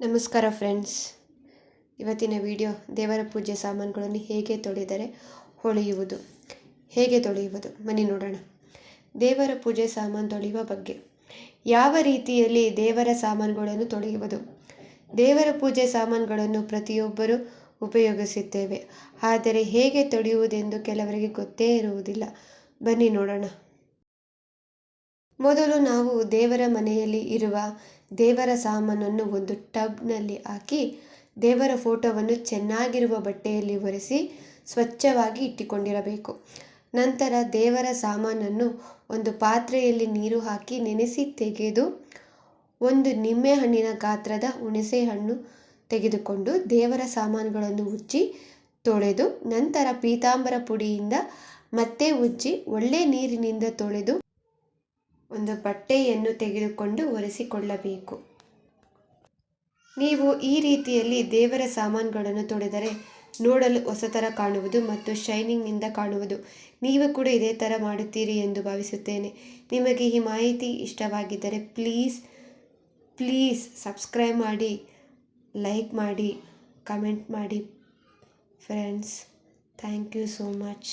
ನಮಸ್ಕಾರ ಫ್ರೆಂಡ್ಸ್. ಇವತ್ತಿನ ವಿಡಿಯೋ ದೇವರ ಪೂಜೆ ಸಾಮಾನುಗಳನ್ನು ಹೇಗೆ ತೊಳೆದರೆ ಹೊಳೆಯುವುದು? ಹೇಗೆ ತೊಳೆಯುವುದು? ಬನ್ನಿ ನೋಡೋಣ. ದೇವರ ಪೂಜೆ ಸಾಮಾನು ತೊಳೆಯುವ ಬಗ್ಗೆ. ಯಾವ ರೀತಿಯಲ್ಲಿ ದೇವರ ಸಾಮಾನುಗಳನ್ನು ತೊಳೆಯುವುದು? ದೇವರ ಪೂಜೆ ಸಾಮಾನುಗಳನ್ನು ಪ್ರತಿಯೊಬ್ಬರೂ ಉಪಯೋಗಿಸುತ್ತೇವೆ. ಆದರೆ ಹೇಗೆ ತೊಳೆಯುವುದೆಂದು ಕೆಲವರಿಗೆ ಗೊತ್ತೇ ಇರುವುದಿಲ್ಲ. ಬನ್ನಿ ನೋಡೋಣ. ಮೊದಲು ನಾವು ದೇವರ ಮನೆಯಲ್ಲಿ ಇರುವ ದೇವರ ಸಾಮಾನನ್ನು ಒಂದು ಟಬ್ನಲ್ಲಿ ಹಾಕಿ, ದೇವರ ಫೋಟೋವನ್ನು ಚೆನ್ನಾಗಿರುವ ಬಟ್ಟೆಯಲ್ಲಿ ಒರೆಸಿ ಸ್ವಚ್ಛವಾಗಿ ಇಟ್ಟುಕೊಂಡಿರಬೇಕು. ನಂತರ ದೇವರ ಸಾಮಾನನ್ನು ಒಂದು ಪಾತ್ರೆಯಲ್ಲಿ ನೀರು ಹಾಕಿ ನೆನೆಸಿ ತೆಗೆದು, ಒಂದು ನಿಂಬೆಹಣ್ಣಿನ ಗಾತ್ರದ ಹುಣಸೆ ಹಣ್ಣು ತೆಗೆದುಕೊಂಡು ದೇವರ ಸಾಮಾನುಗಳನ್ನು ಉಜ್ಜಿ ತೊಳೆದು, ನಂತರ ಪೀತಾಂಬರ ಪುಡಿಯಿಂದ ಮತ್ತೆ ಉಜ್ಜಿ ಒಳ್ಳೆ ನೀರಿನಿಂದ ತೊಳೆದು ಒಂದು ಬಟ್ಟೆಯನ್ನು ತೆಗೆದುಕೊಂಡು ಒರೆಸಿಕೊಳ್ಳಬೇಕು. ನೀವು ಈ ರೀತಿಯಲ್ಲಿ ದೇವರ ಸಾಮಾನುಗಳನ್ನು ತೊಡೆದರೆ ನೋಡಲು ಹೊಸ ಥರ ಕಾಣುವುದು ಮತ್ತು ಶೈನಿಂಗ್ನಿಂದ ಕಾಣುವುದು. ನೀವು ಕೂಡ ಇದೇ ಥರ ಮಾಡುತ್ತೀರಿ ಎಂದು ಭಾವಿಸುತ್ತೇನೆ. ನಿಮಗೆ ಈ ಮಾಹಿತಿ ಇಷ್ಟವಾಗಿದ್ದರೆ ಪ್ಲೀಸ್ ಪ್ಲೀಸ್ ಸಬ್ಸ್ಕ್ರೈಬ್ ಮಾಡಿ, ಲೈಕ್ ಮಾಡಿ, ಕಮೆಂಟ್ ಮಾಡಿ. Friends, thank you so much.